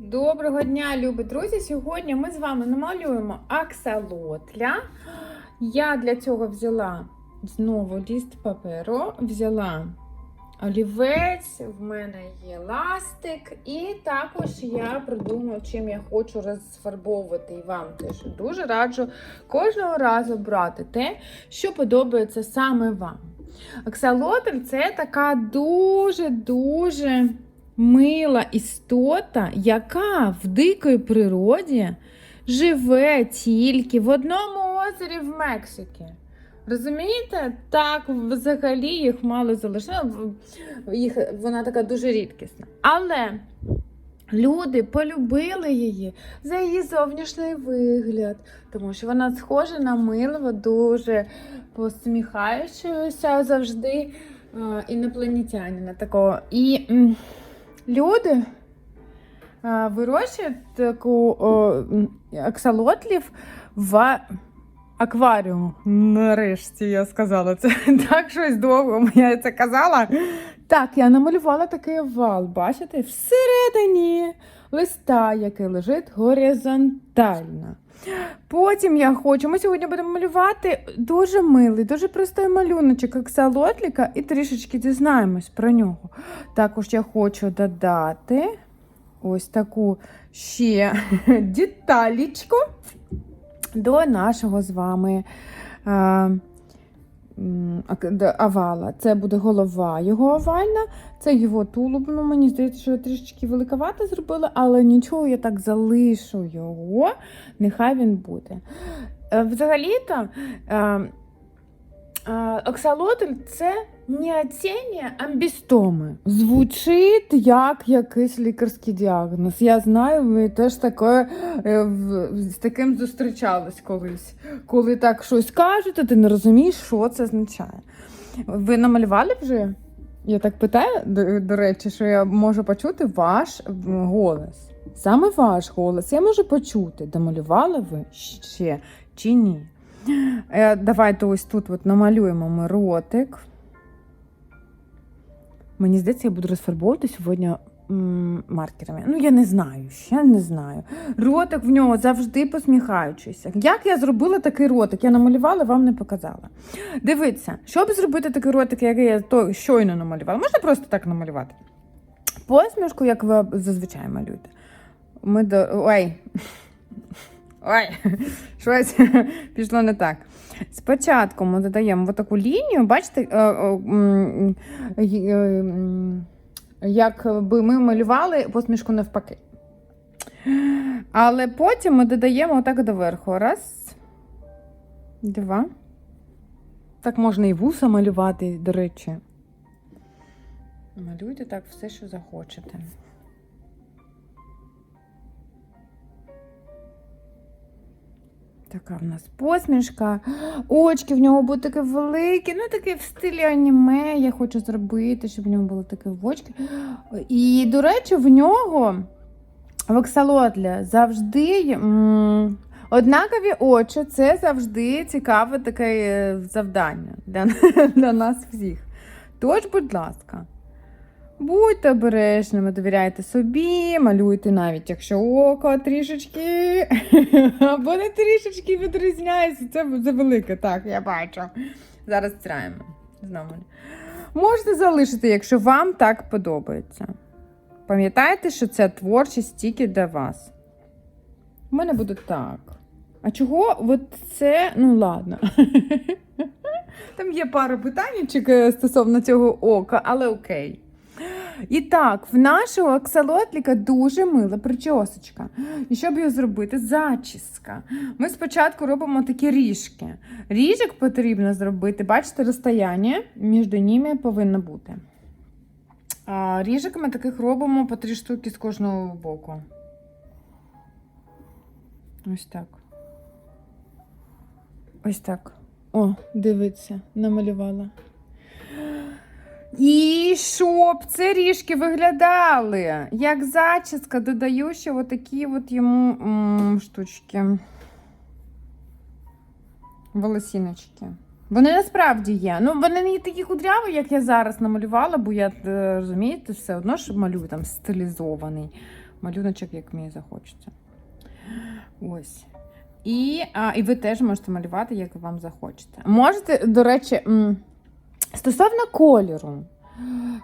Доброго дня, любі друзі! Сьогодні ми з вами намалюємо аксалотля. Я для цього взяла знову ліст паперу, взяла олівець, в мене є ластик, і також я придумаю, чим я хочу розфарбовувати. І вам теж дуже раджу кожного разу брати те, що подобається саме вам. Аксалотль це така дуже-дуже мила істота, яка в дикій природі живе тільки в одному озері в Мексиці. Розумієте? Так, взагалі їх мало залишило, їх, вона така дуже рідкісна. Але люди полюбили її за її зовнішній вигляд, тому що вона схожа на милого, дуже посміхаючогося завжди е, інопланетянина такого. І люди е, вирощують таку аксалотлів в акваріум. Нарешті я сказала це. Так щось довго я це казала. Так, я намалювала такий овал, бачите, всередині листа, який лежить горизонтально. Потім я хочу. Ми сьогодні будемо малювати дуже милий, дуже простий малюночок аксалотліка і трішечки дізнаємось про нього. Також я хочу додати ось таку ще деталічку до нашого з вами е, овала. Це буде голова його овальна, це його тулуб. Ну, мені здається, що я трішечки великовато зробила, але нічого, я так залишу його, нехай він буде. Е, Взагалі-то. Оксалотль це неоціння амбістоми. Звучить як якийсь лікарський діагноз. Я знаю, ви теж таке, е, з таким зустрічались колись. Коли так щось кажуть, ти не розумієш, що це означає. Ви намалювали вже? Я так питаю, до, до речі, що я можу почути ваш голос. Саме ваш голос я можу почути, домалювали ви ще чи ні. Е, Давайте ось тут от намалюємо ми ротик. Мені здається, я буду розфарбовувати сьогодні маркерами. Ну, я не знаю, ще не знаю. Ротик в нього завжди посміхаючийся. Як я зробила такий ротик? Я намалювала, вам не показала. Дивіться, щоб зробити такий ротик, який я то щойно намалювала, можна просто так намалювати. Посмішку, як ви зазвичай малюєте. Ми до. Ой. Ой, щось пішло не так. Спочатку ми додаємо таку лінію, бачите, е, е, е, е, м, як би ми малювали посмішку навпаки. Але потім ми додаємо отак доверху. Раз, два. Так можна і вуса малювати, до речі. Малюйте так все, що захочете. Така в нас посмішка. Очки в нього будуть такі великі, ну таке в стилі аніме. Я хочу зробити, щоб в нього були такі очки. І, до речі, в нього в Оксалотля завжди м, однакові очі. Це завжди цікаве таке е, завдання для, для нас всіх. Тож, будь ласка. Будьте обережними, довіряйте собі, малюйте навіть, якщо око трішечки або не трішечки відрізняється. Це завелике, так, я бачу. Зараз стираємо. Знову. Можете залишити, якщо вам так подобається. Пам'ятайте, що це творчість тільки для вас. У мене буде так. А чого? От це, ну ладно. Там є пара питаннячок е, стосовно цього ока, але окей. І так, в нашого аксалотліка дуже мила причосочка. І щоб її зробити, зачіска. Ми спочатку робимо такі ріжки. Ріжок потрібно зробити, бачите, розстояння між ними повинно бути. А ріжок ми таких робимо по три штуки з кожного боку. Ось так. Ось так. О, дивіться, намалювала. І щоб ці ріжки виглядали, як зачіска, додаю ще отакі от йому м, штучки. Волосіночки. Вони насправді є. Ну, вони не такі кудряві, як я зараз намалювала, бо я, е, розумієте, все одно ж малюю там стилізований. малюночок, як мені захочеться. Ось. І, а, і ви теж можете малювати, як вам захочете. Можете, до речі, м, стосовно кольору.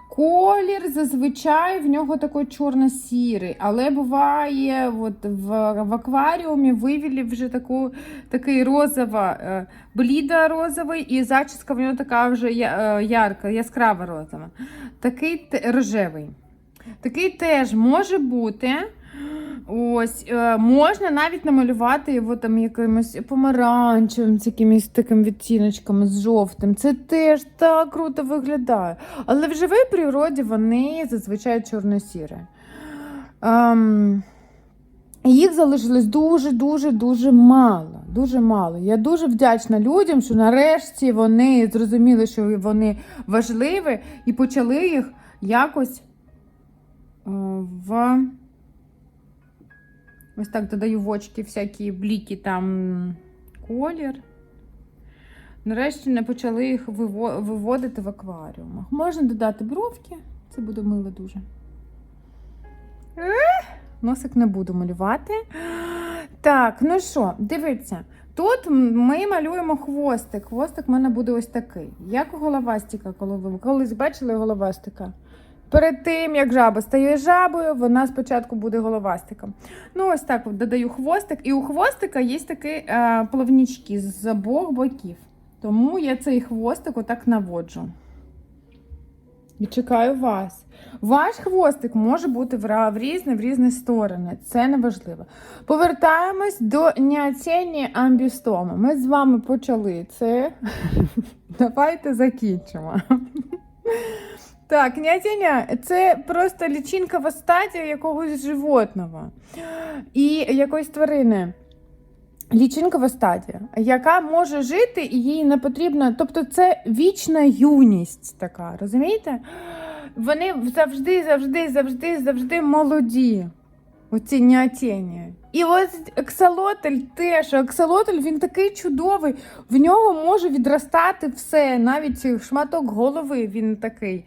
Колір зазвичай в нього такий чорно-сірий, але буває от в, в акваріумі вивели вже таку, такий розова, е, блідо-розовий, і зачіска в нього така вже е, ярка, яскрава розова. Такий рожевий. Такий теж може бути. Ось, е, можна навіть намалювати його там якимось помаранчевим, з якимись таким відтіночками, з жовтим. Це теж так круто виглядає. Але в живій природі вони зазвичай чорно-сірі. Ем, їх залишилось дуже-дуже дуже мало. Дуже мало. Я дуже вдячна людям, що нарешті вони зрозуміли, що вони важливі, і почали їх якось е, в. Ось так додаю в очки всякі бліки там колір. Нарешті не почали їх виводити в акваріумах. Можна додати бровки, це буде мило дуже. Носик не буду малювати. Так, ну що, дивіться. Тут ми малюємо хвостик. Хвостик в мене буде ось такий. Як у головастика, коли ви колись бачили головастика? Перед тим, як жаба стає жабою, вона спочатку буде головастиком. Ну, ось так додаю хвостик. І у хвостика є такі е, плавнічки з обох боків. Тому я цей хвостик отак наводжу. І чекаю вас. Ваш хвостик може бути в, різні в різні сторони. Це не важливо. Повертаємось до неоцінні амбістоми. Ми з вами почали це. Давайте закінчимо. Так, князіня це просто лічинкова стадія якогось животного і якоїсь тварини. Лічинкова стадія, яка може жити і їй не потрібно. Тобто це вічна юність така, розумієте? Вони завжди, завжди, завжди, завжди молоді. Оці неотєні. І ось аксолотль теж. Аксолотль він такий чудовий. В нього може відростати все, навіть шматок голови він такий.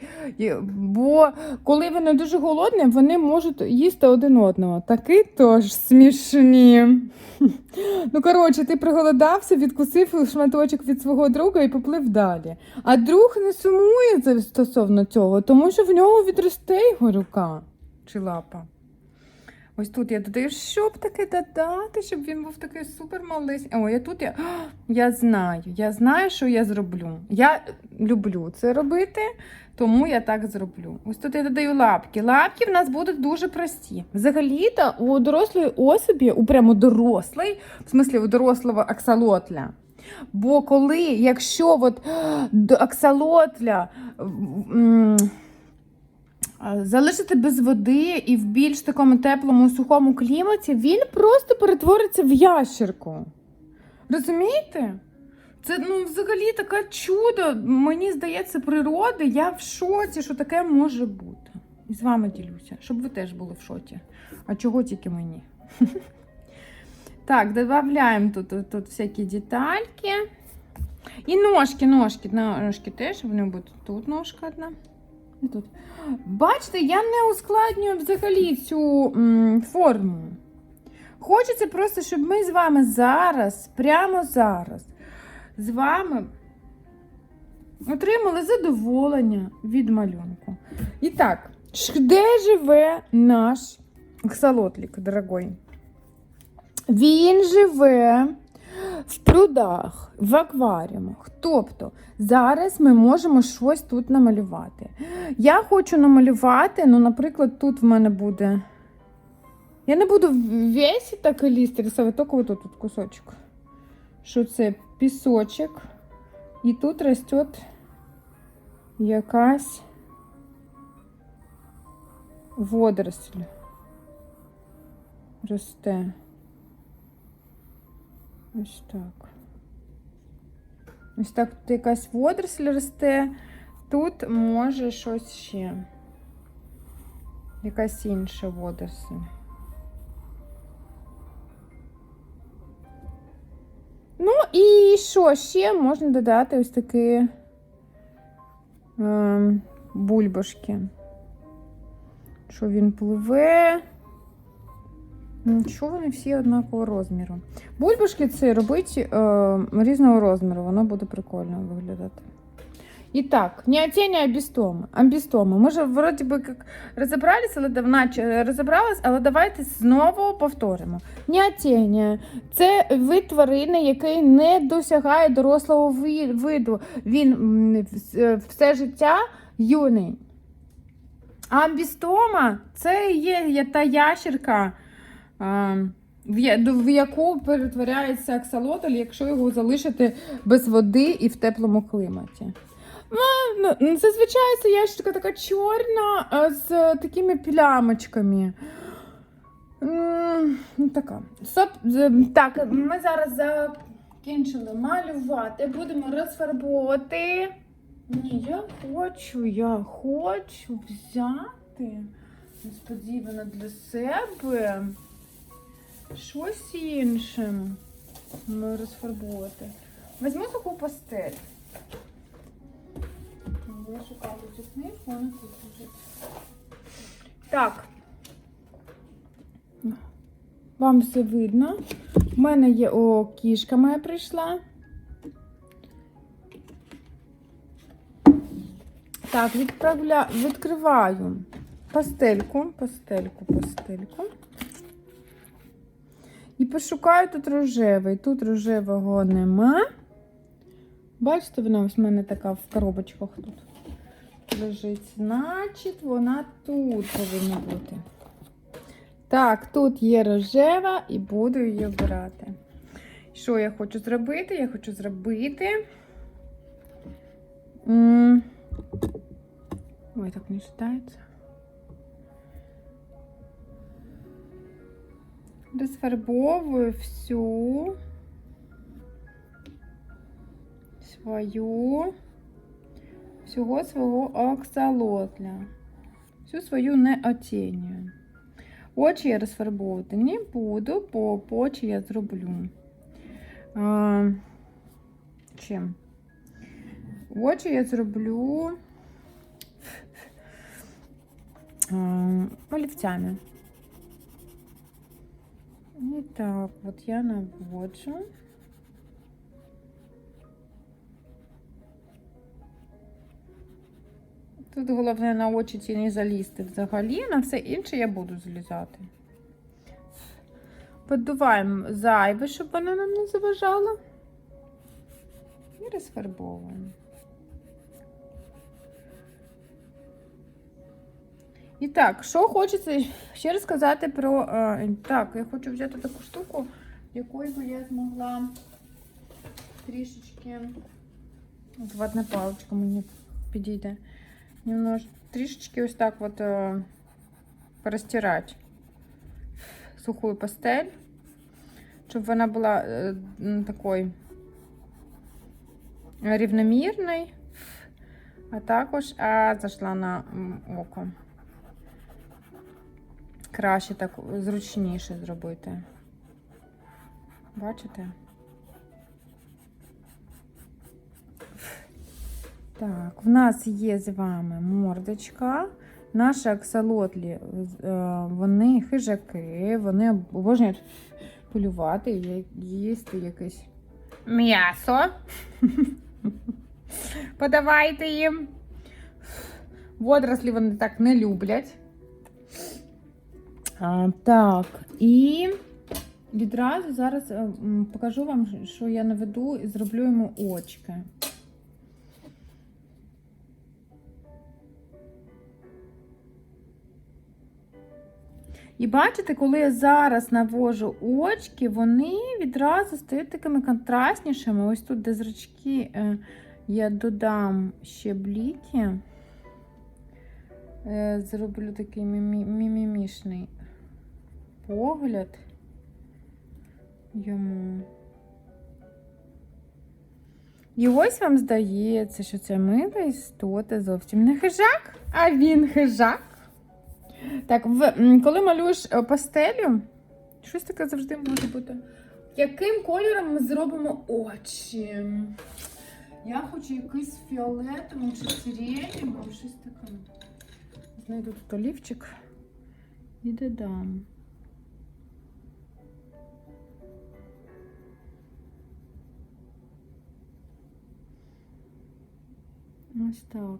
Бо коли вони дуже голодні, вони можуть їсти один одного. Такі тож смішні. Ну, коротше, ти приголодався, відкусив шматочок від свого друга і поплив далі. А друг не сумує стосовно цього, тому що в нього відросте його рука чи лапа. Ось тут я додаю, щоб таке додати, щоб він був такий супер малий. О, я тут я, я знаю, я знаю, що я зроблю. Я люблю це робити, тому я так зроблю. Ось тут я додаю лапки. Лапки в нас будуть дуже прості. Взагалі-то у дорослої особі, у прямо дорослої, в смислі у дорослого аксолотля. Бо коли, якщо от до аксолотля залишити без води і в більш такому теплому сухому кліматі, він просто перетвориться в ящерку. Розумієте? Це ну, взагалі таке чудо, мені здається, природи. Я в шоці, що таке може бути. І з вами ділюся, щоб ви теж були в шоці. А чого тільки мені? Так, додаємо тут, тут, тут всякі детальки. І ножки, ножки, ножки теж, вони будуть тут ножка одна. І тут. Бачите, я не ускладнюю взагалі цю м, форму. Хочеться просто, щоб ми з вами зараз, прямо зараз, з вами отримали задоволення від малюнку. І так, де живе наш аксолотлік, дорогой? Він живе в прудах, в акваріумах. Тобто зараз ми можемо щось тут намалювати. Я хочу намалювати, ну, наприклад, тут в мене буде. Я не буду весь так ліст рисувати, тільки отут тут кусочок. Що це пісочок. І тут росте якась водоросль. Росте. Ось так. Ось так тут якась водоросль росте. Тут може щось ще. Якась інша водоросль. Ну і що ще можна додати ось такі ем, бульбашки. Що він пливе. Що вони всі однакового розміру? Бульбашки це робить е, різного розміру, воно буде прикольно виглядати. І так, не тени, а бестоми. Амбістоми. Ми ж вроді би як розібрались, але наче розібрались, але давайте знову повторимо. Неотєнія – це вид тварини, який не досягає дорослого виду. Він е, все життя юний. Амбістома це є та ящерка, в яку перетворяється аксолотль, якщо його залишити без води і в теплому кліматі. Ну, ну, Зазвичай це ящерка така чорна з такими плямочками. Ну, Така. Соп, так, ми зараз закінчили малювати, будемо розфарбовувати. Ні, я хочу, я хочу взяти несподівано для себе щось інше ну, розфарбувати. Візьму таку пастель. Я шукала цю книжку, тут лежить. Так. Вам все видно. У мене є о, кішка моя прийшла. Так, відправля... відкриваю пастельку, пастельку, пастельку. І пошукаю тут рожевий. Тут рожевого нема. Бачите, вона ось в мене така в коробочках тут лежить. Значить, вона тут повинна бути. Так, тут є рожева і буду її обирати. Що я хочу зробити? Я хочу зробити. Ой, так не читається. Розфарбовую всю свою всього свого аксолотля. Всю свою не оцінюю. Очі я розфарбовувати не буду, бо очі я зроблю. А, чим? Очі я зроблю олівцями. І так, от я наводжу. Тут головне на очі ці не залізти взагалі, на все інше я буду залізати. Подуваємо зайве, щоб воно нам не заважало. І розфарбовуємо. І так, що хочеться ще розказати про. е, так, я хочу взяти таку штуку, якою би я змогла трішечки. От ватна паличка мені підійде. Немнож, трішечки ось так от е, порозтирати сухую пастель, щоб вона була е, такою рівномірною, а також а, зайшла на око. Краще так зручніше зробити. Бачите? Так, в нас є з вами мордочка. Наші аксолотлі, е, вони хижаки, вони обожнюють полювати їсти якесь м'ясо. Подавайте їм. Водорослі вони так не люблять. А, так, і відразу зараз е, покажу вам, що я наведу і зроблю йому очки. І бачите, коли я зараз навожу очки, вони відразу стають такими контрастнішими. Ось тут, де зрачки, е, я додам ще бліки. Е, Зроблю такий мімімішний погляд йому. І ось вам здається, що ця мила істота зовсім не хижак, а він хижак. Так, в, коли малюєш е, пастелю, щось таке завжди може бути. Яким кольором ми зробимо очі? Я хочу якийсь фіолетовий чи сиреневий, щось таке. Знайду тут олівчик і додам. Ось так.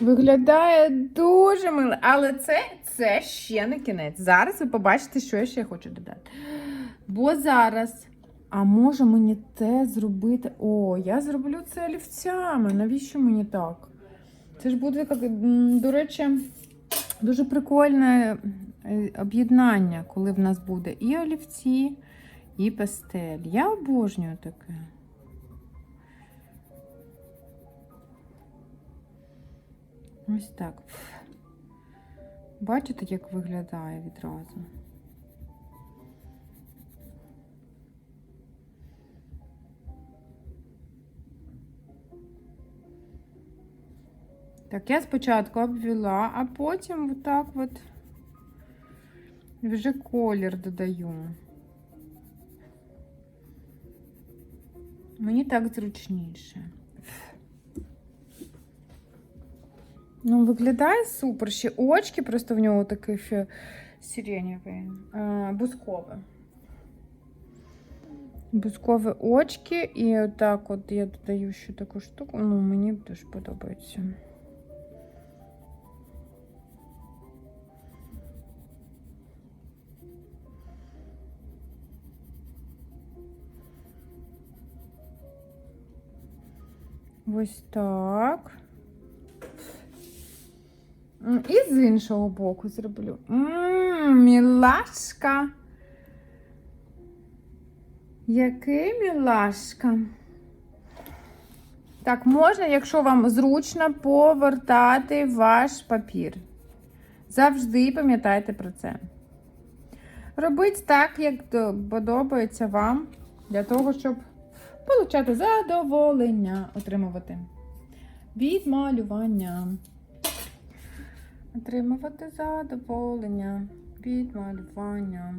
Виглядає дуже мило, але це, це ще не кінець. Зараз ви побачите, що я ще хочу додати. Бо зараз. А може мені те зробити? О, я зроблю це олівцями. Навіщо мені так? Це ж буде, як, до речі, дуже прикольне е, об'єднання, коли в нас буде і олівці, і пастель. Я обожнюю таке. Ось так. Бачите, як виглядає відразу? Так, я спочатку обвела, а потім отак от вже колір додаю. Мені так зручніше. Ну, виглядає супер. Ще очки просто в нього такі сиренєві, а, бускове. Бускові очки, і отак от я додаю ще таку штуку. Ну, мені дуже подобається. Ось так. І з іншого боку зроблю. Ммм, мілашка. Який мілашка. Так, можна, якщо вам зручно, повертати ваш папір. Завжди пам'ятайте про це. Робіть так, як подобається вам, для того, щоб Получати задоволення, отримувати від малювання. Отримувати задоволення від малювання.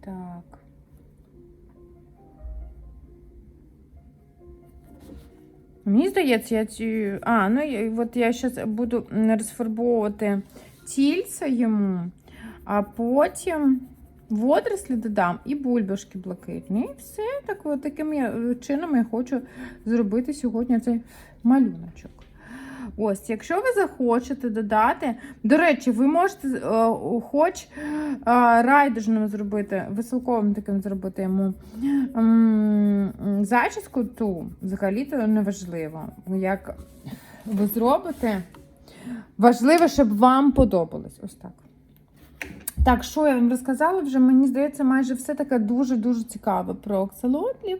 Так. Мені здається, я ці. А, ну от я зараз буду розфарбовувати тільце йому, а потім водорослі додам і бульбашки блакитні. І все так, таким я, чином я хочу зробити сьогодні цей малюночок. Ось, якщо ви захочете додати, до речі, ви можете е, хоч е, райдужним зробити, веселковим таким зробити йому м, зачіску, ту взагалі то не важливо. Як ви зробите, важливо, щоб вам подобалось. Ось так. Так, що я вам розказала вже, мені здається, майже все таке дуже-дуже цікаве про оксалотлів,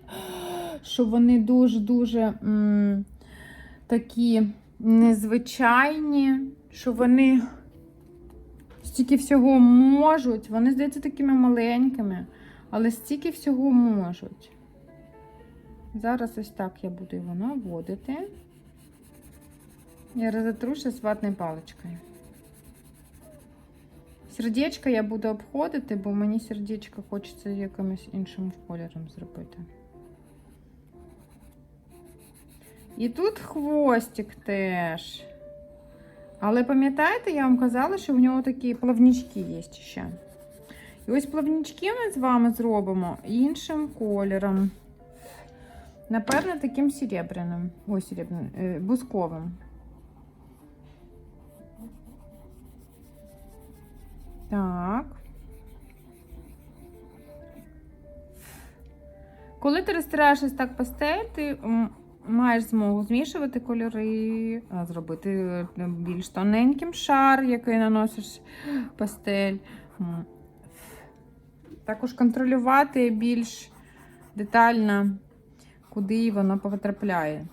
що вони дуже-дуже такі незвичайні, що вони стільки всього можуть. Вони, здається, такими маленькими, але стільки всього можуть. Зараз ось так я буду його наводити. Я розотру ще з ватною паличкою. Сердечко я буду обходити, бо мені сердечко хочеться якимось іншим кольором зробити. І тут хвостик теж. Але пам'ятаєте, я вам казала, що в нього такі плавнички є ще. І ось плавнички ми з вами зробимо іншим кольором. Напевно, таким серебряним. Ой, серебряним, е, бусковим. Так. Коли ти розтираєш ось так пастель, ти маєш змогу змішувати кольори, зробити е, більш тоненьким шар, який наносиш пастель. Також контролювати більш детально, куди воно потрапляє.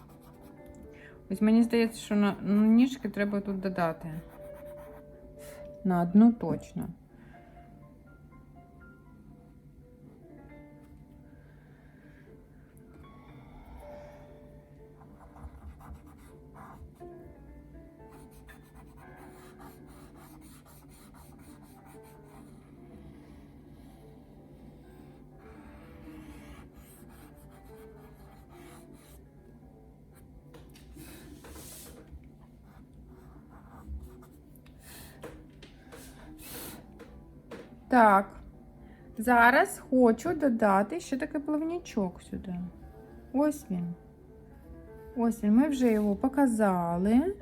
Ось мені здається, що на на ніжки треба тут додати. На одну точно. Так. Зараз хочу додати ще такий плавнічок сюди. Ось він. Ось він. Ми вже його показали.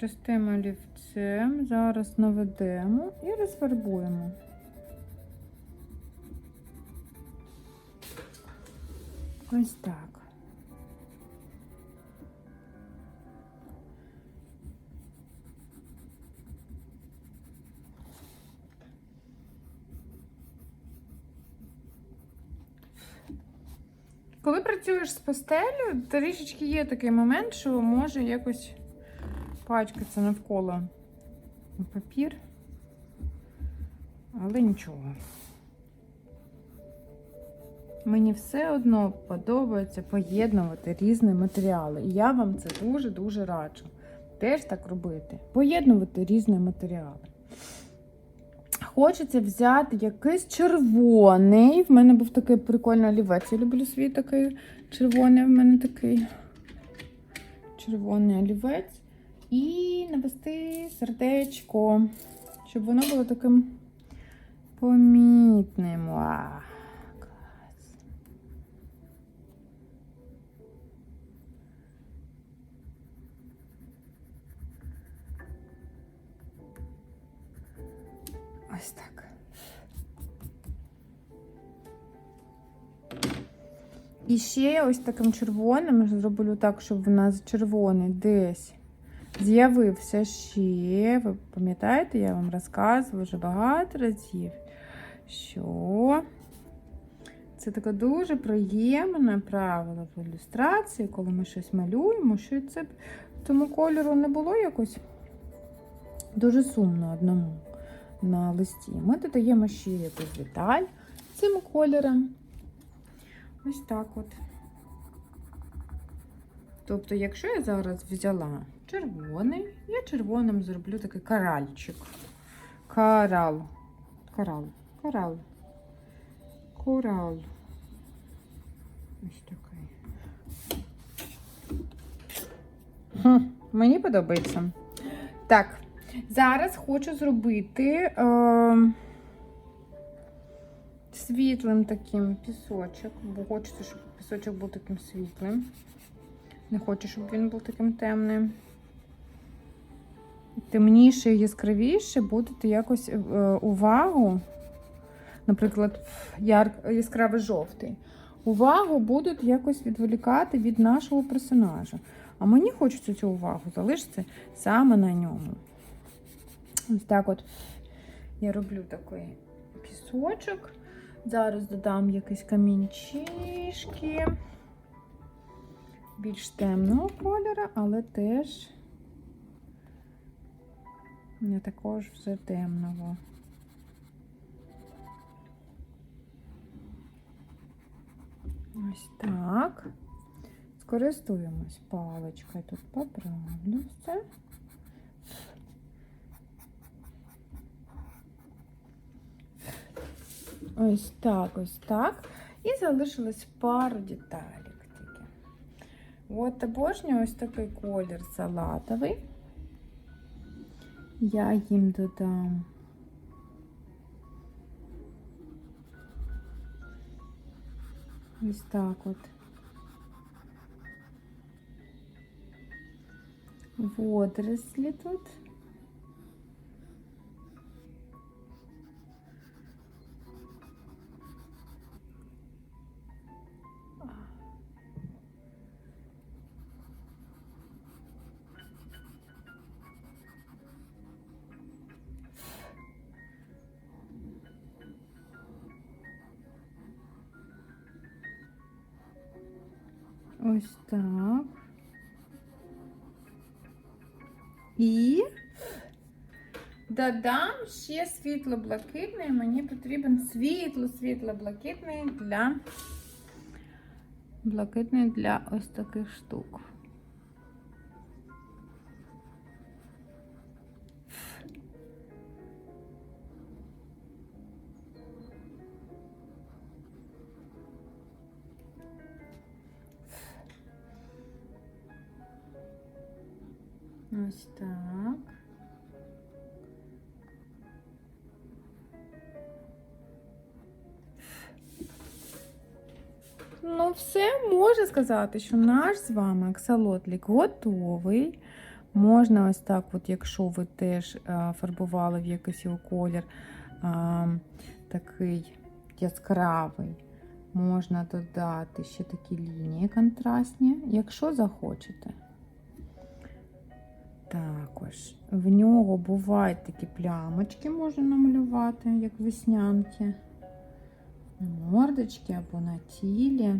Ростемо олівцем, зараз наведемо і розфарбуємо. Ось так. Коли працюєш з пастелью, трішечки є такий момент, що може якось пачкатися навколо папір. Але нічого. Мені все одно подобається поєднувати різні матеріали. І я вам це дуже-дуже раджу. Теж так робити. Поєднувати різні матеріали. Хочеться взяти якийсь червоний. В мене був такий прикольний олівець. Я люблю свій такий червоний. В мене такий червоний олівець. І навести сердечко, щоб воно було таким помітним. Вау, Ось так. І ще ось таким червоним зроблю так, щоб в нас червоний десь з'явився ще. Ви пам'ятаєте, я вам розказувала вже багато разів, що це таке дуже приємне правило в ілюстрації, коли ми щось малюємо, що це тому кольору не було якось дуже сумно одному на листі. Ми додаємо ще якусь деталь цим кольором. Ось так от. Тобто, якщо я зараз взяла червоний, я червоним зроблю такий каральчик. Карал. Карал. Карал. Корал. Ось такий. Хм, мені подобається. Так, зараз хочу зробити е, світлим таким пісочок, бо хочеться, щоб пісочок був таким світлим. Не хочу, щоб він був таким темним. Темніше і яскравіше будете якось е, увагу, наприклад, яр, яскравий жовтий. Увагу будуть якось відволікати від нашого персонажа. А мені хочеться цю увагу залишити саме на ньому. Ось так от я роблю такий пісочок. Зараз додам якісь камінчишки більш темного кольору, але теж не також вже темного. Ось так. Скористуємось паличкою. Тут поправлю все. Ось так, ось так. І залишилось пару деталек тільки. От обожнюю ось такий колір салатовий. Я їм додам. Ось так от. Водорослі тут. Додам ще світло-блакитний. Мені потрібен світло-світло-блакитний для блакитний для ось таких штук. Ось так. Сказати, що наш з вами аксолотлік готовий. Можна ось так, от, якщо ви теж а, фарбували в якийсь його колір а, такий яскравий, можна додати ще такі лінії контрастні, якщо захочете. Також в нього бувають такі плямочки, можна намалювати, як веснянки. На мордочці або на тілі.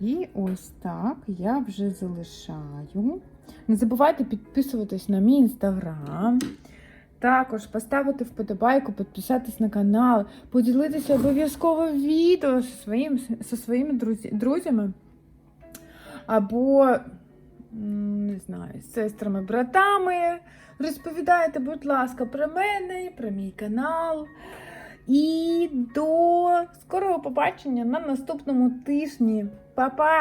І ось так я вже залишаю. Не забувайте підписуватись на мій інстаграм. Також поставити вподобайку, підписатись на канал, поділитися обов'язково відео зі, своїм, зі своїми друзі, друзями. Або, не знаю, з сестрами, братами. Розповідайте, будь ласка, про мене, про мій канал. І до скорого побачення на наступному тижні. Па-па!